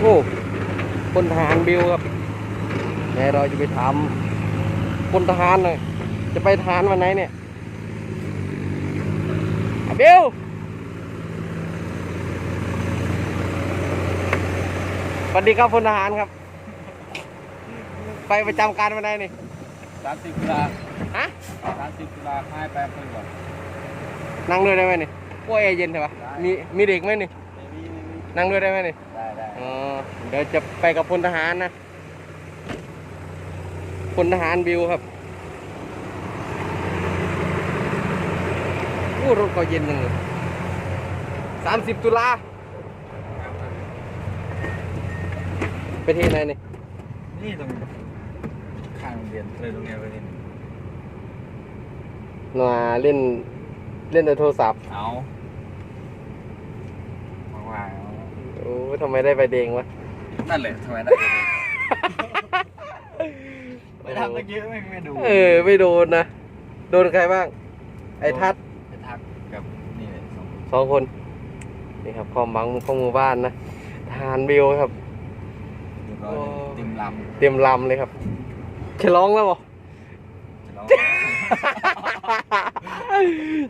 โอ้คนทหารบิวครับไหนเราจะไปถามคนทหารหน่อยจะไปทหารวันไหนเนี่ยอะบิวสวัสดีครับพลทหารครับ ไปประจำการวันไหนนี่สามสิบตุลาฮะสามสิบตุลาให้ไปเพื่อนก่อนนั่งด้วยได้ไหมนี่พวกแอร์เย็นใช่ปะได้มีมีเด็กไหมนี่ไม่มีไม่มีนั่งด้วยได้ไหมนี่ได้ได้อ๋อ เดี๋ยวจะไปกับพลทหารนะพลทหารบิวครับโอ้รถก็เย็นจังเลยสามสิบตุลาไปที่ไหนนี่นี่ตรงข้างโรงเรียนเลยโรงเรียนไปนี่มาเล่นเล่นในโทรศัพท์เอาว่างๆเอา โอ้ทำไมได้ไปเดงวะ นั่นแหละทำไมได้ไปทำตะกี้ไม่ไม่ดูเออ ไม่โดนนะ โดนใครบ้าง ไอ้ทัศน์ไปทักกับนี่เลยสองคนสองคน นี่ครับความหวังของหมู่บ้านนะทหารบิวครับ เรียบร้อยเลยติมลำเตรียมลำเลยครับจะร้องแล้วบอจะร้อง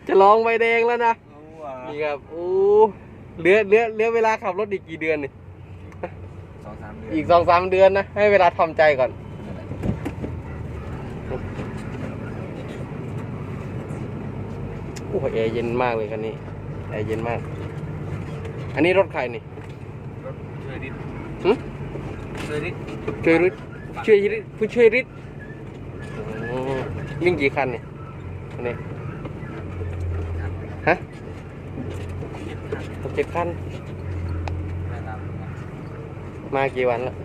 จะร้องใบแดงแล้วนะ รู้ว่านี่ครับ อู้เหลือเหลือเหลือเวลาขับรถอีกกี่เดือนนี่ส องสามเดือนอีกสองสามเดือนนะ ให้เวลาทำใจก่อนนั่นแหละโอ้โหแอร์เย็นมากเลยคันนี้แอร์เย็นมาก อันนี้รถใครนี่รถช่วยดิหึช่วยดิช่วยริดช่วยริดผู้ช่วยริดอ๋อวิ่งกี่คันเนี่ยอันนี้ฮะหกเจ็ดคันแนะนำนะ มากี่วันแล้ว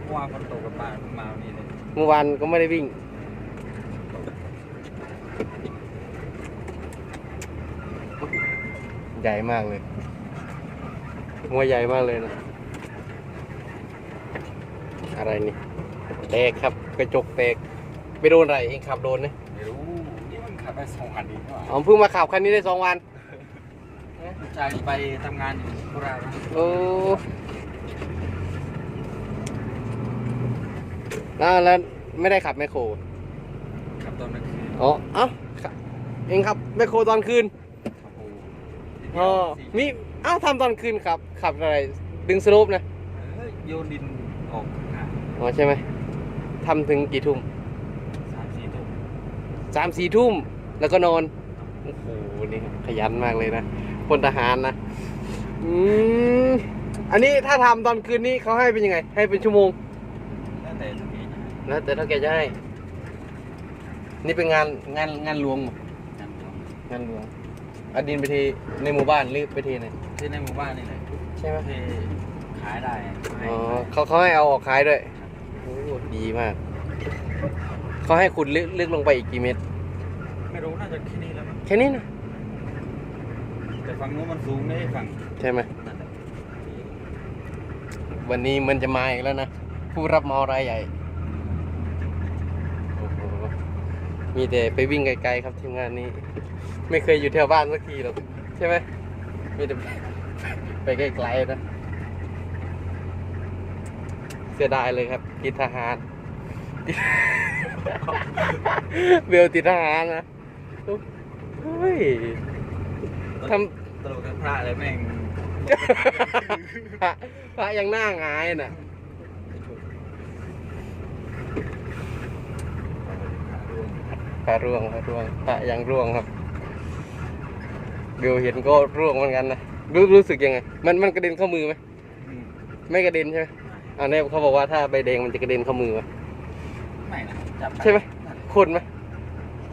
เพราะว่าฝนตกกันมาเพิ่งมาวันนี้เลยเมื่อวานก็ไม่ได้วิ่ง ใหญ่มากเลยหัวใหญ่มากเลยนะ อะไรนี่แตกครับกระจกแตกไปโดนอะไรเองขับโดนเนี่ยไม่รู้นี่มันขับไปสองคันอีกเนาะอ๋อเพิ่งมาขับคันนี้ได้สองวัน ลูกชายไปทำงานอยู่โคราชนะโอ้แล้วแล้วไม่ได้ขับแมคโครขับตอนกลางคืนอ๋อเอ้าขับเองขับแมคโครตอนคืนขับปูอ๋อมีเอ้าทำตอนคืนขับ ขับอะไรดึงสโลปนะเอ้ยโยนดินออกห่างอ๋อใช่ไหมทำถึงกี่ทุ่มสามสี่ทุ่มสามสี่ทุ่มแล้วก็นอน โอ้โหนี่ขยันมากเลยนะ พลทหารนะ อืม อันนี้ถ้าทำตอนคืนนี้เขาให้เป็นยังไง ให้เป็นชั่วโมง แล้วแต่ทุกทีนะแต่ถ้าแกจะให้ นี่เป็นงานงานงานหลวงเหรองานหลวงงานหลวงเอาดินไปทีในหมู่บ้านหรือไปทีไหนที่ในหมู่บ้านนี่แหละใช่ไหม ที่ขายได้ให้อ๋อเขาเขาให้เอาออกขายด้วยโอ้ดีมาก เขาให้ขุดลึกลึกลงไปอีกกี่เมตร ไม่รู้น่าจะแค่นี้แล้วมั้งแค่นี้นะแต่ ฝั่งนู้นมันสูงเลยฝั่งใช่ไหม วันนี้มันจะมาอีกแล้วนะ ผู้รับมารายใหญ่ โอ้โห มีแต่ไปวิ่งไกลๆครับทีมงานนี้ ไม่เคยอยู่แถวบ้านสักทีหรอกใช่ไหมมีแต่ไปไกลๆนะ เสียดายเลยครับติดทหารเบลติดทหารนะเฮ้ยทำ ลกกันพระเลยแม่งพระพระยังหน้าหงายน่ะ พระร่วงพระร่วงพระยังร่วงครับเบลเห็นก็ร่วงเหมือนกันนะรู้รู้สึกยังไง มันมันกระเด็นเข้ามือไหมอืมไม่กระเด็นใช่ไหมอันนี้เขาบอกว่าถ้าใบแดงมันจะกระเด็นเข้ามือไหมไม่นะจับใช่ไหมนั่นแหละคนไหม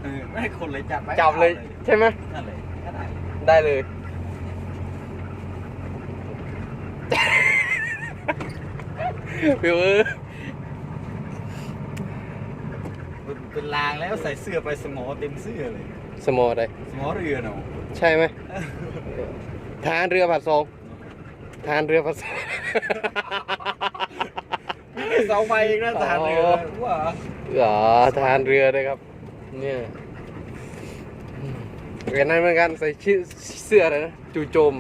เออไม่ให้คนเลยจับไว้จับเลยอาใช่ไหมนั่นเลยก็ได้ได้เลย เบลเออมันเป็นลางแล้วใส่เสื้อไปสมอเต็มเสื้อเลย สมออะไรสมอเรือเนาะใช่ไหมทหารเรือผัดซองทหารเรือผัดซองมีเสาไฟเองนะทหารเรืออ๋อว่าอ๋อทหารเรือเลยครับ เนี่ยเห็นนั้นเหมือนกันใส่ชื่อเสื้ออะไรนะจูโจม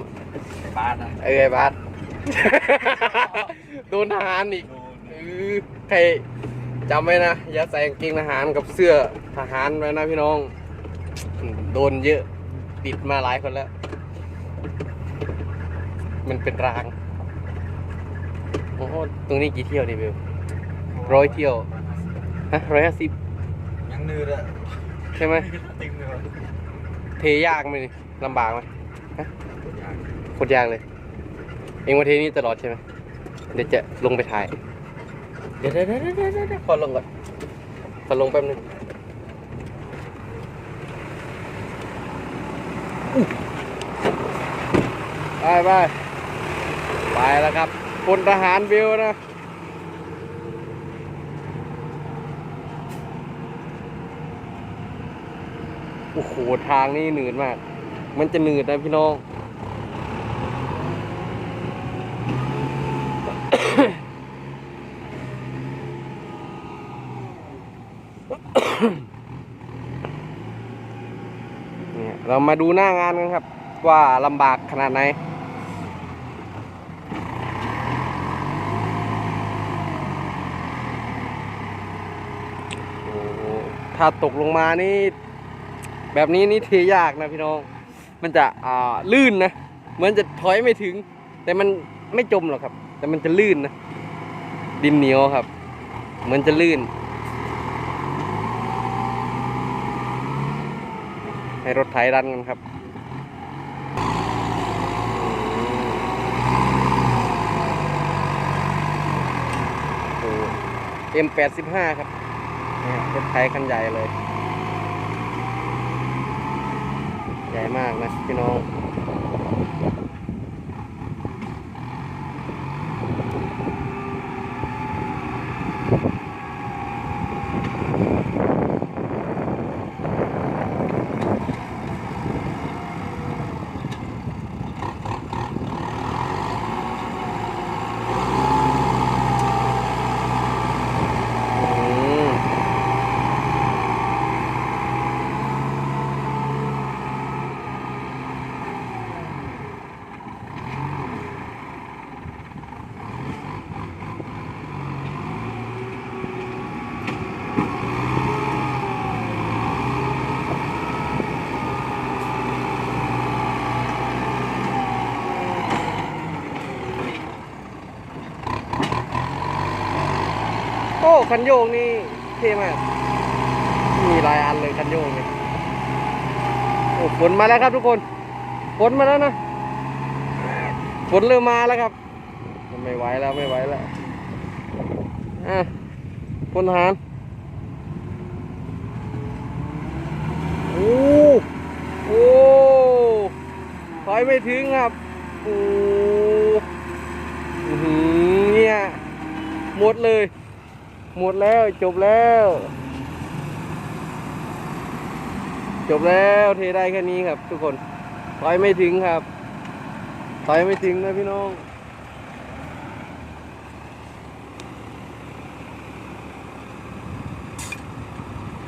บาสนะไอ้ไอ้บาส โดนทหารอีกโดนเออใครจำไว้นะ อย่าใส่กางเกงทหารกับเสื้อทหารไว้นะพี่น้อง โดนเยอะ ติดมาหลายคนแล้ว มันเป็นราง โอ้โหตรงนี้กี่เที่ยวนี่เบลร้อยเที่ยว ฮะร้อยห้าสิบยังนืดอะใช่ไหมตึงเลยว่ะเทยากไหมนี่ลำบากไหมอยากโคตรยากเลย เองมาเทนี่ตลอดใช่ไหมเดี๋ยวจะลงไปถ่าย เดี๋ยวเดี๋ยวเดี๋ยวเดี๋ยวเดี๋ยวขอลงก่อนขอลงแป๊บนึงไปไปไปแล้วครับพลทหารวิวนะโอ้โหทางนี่หนืดมาก มันจะหนืดนะพี่น้อง เรามาดูหน้างานกันครับ ว่าลำบากขนาดไหนถ้าตกลงมานี่ แบบนี้นี่เทยากนะพี่น้อง มันจะอ่าลื่นนะ เหมือนจะถอยไม่ถึง แต่มันไม่จมหรอกครับ แต่มันจะลื่นนะ ดินเหนียวครับ เหมือนจะลื่น ให้รถไถรันกันครับเอ็มแปดสิบห้าครับรถไถคันใหญ่เลย ใหญ่มากนะพี่น้อง คันโยกนี่เท่มาก มีหลายอันเลยคันโยกนี่โอ้ฝนมาแล้วครับทุกคน ฝนมาแล้วนะ ฝนเริ่มมาแล้วครับ ไม่ไหวแล้วไม่ไหวแล้ว อะพลทหาร โอ้โอ้ถอยไม่ถึงครับ โอ้หือเนี่ย หมดเลย หมดแล้วจบแล้ว จบแล้วเทได้แค่นี้ครับ ทุกคน ถอยไม่ถึงครับ ถอยไม่ถึงนะพี่น้อง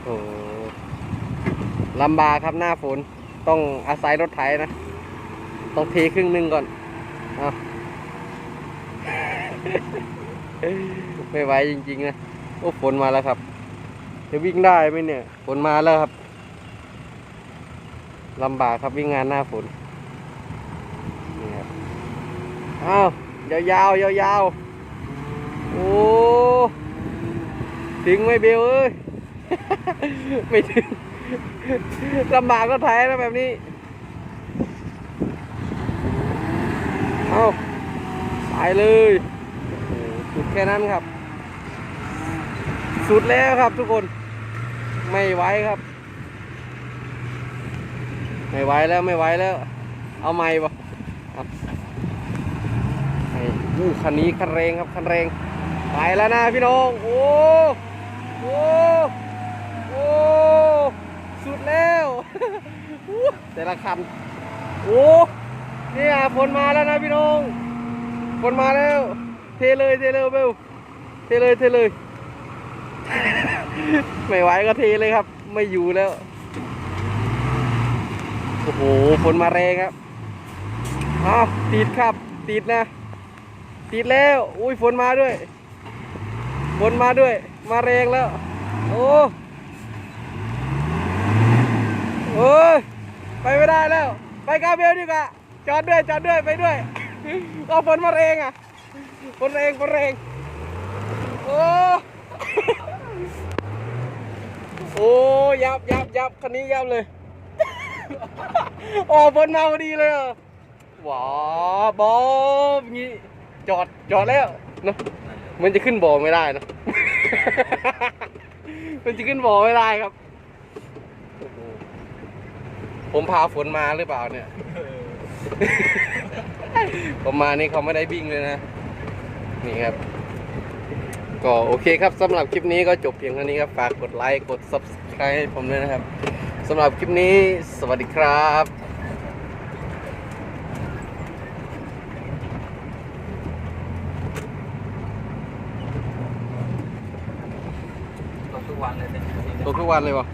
โอ้ลำบากครับหน้าฝนต้องอาศัยรถไถนะ ต้องเทครึ่งหนึ่งก่อนเอาไม่ไหวจริงๆนะ โอ้ฝนมาแล้วครับ จะวิ่งได้ไหมเนี่ย ฝนมาแล้วครับลำบากครับวิ่งงานหน้าฝนนี่ครับอ้าวยาวๆยาวโอ้ถึงไหมเบลเอ้ยไม่ถึงลำบากก็ไถนะแบบนี้ เอาไปเลยสุดแค่นั้นครับ สุดแล้วครับทุกคนไม่ไหวครับ ไม่ไหวแล้วไม่ไหวแล้ว เอาใหม่ปะเอาไอ้อู้คันนี้คันแรงครับคันแรงไปแล้วนะพี่น้อง โอ้โอ้โอ้สุดแล้วแต่ละคันโอ้เนี่ยฝนมาแล้วนะพี่น้องฝนมาแล้ว เทเลยเทเลยเบลเทเลยเทเลย ไม่ไหวก็เทเลยครับ ไม่อยู่แล้ว โอ้โหฝนมาแรงครับอ้าวติดครับ ติดนะ ติดแล้ว อุ้ยฝนมาด้วย ฝนมาด้วย มาแรงแล้ว โอ้โอ้ยไปไม่ได้แล้ว ไปกาเบลดีกว่า จอดด้วย จอดด้วย ไปด้วยเอาฝนมาแรงอะฝนแรงฝนแรง โอ้ โอ้ยับยับยับคันนี้ยับเลย โอ้ฝนมาพอดีเลยอะว้าบอมงี้จอดจอดแล้วเนอะมันจะขึ้นบ่อไม่ได้นะ มันจะขึ้นบ่อไม่ได้ครับ ผมพาฝนมาหรือเปล่าเนี่ยผมมานี่เขาไม่ได้วิ่งเลยนะ นี่ครับ ก็โอเคครับสำหรับคลิปนี้ก็จบเพียงเท่านี้ครับ ฝากกดไลค์กด subscribe ให้ผมด้วยนะครับสำหรับคลิปนี้สวัสดีครับตกทุกวันเลยเป็นตกทุกวันเลยวะ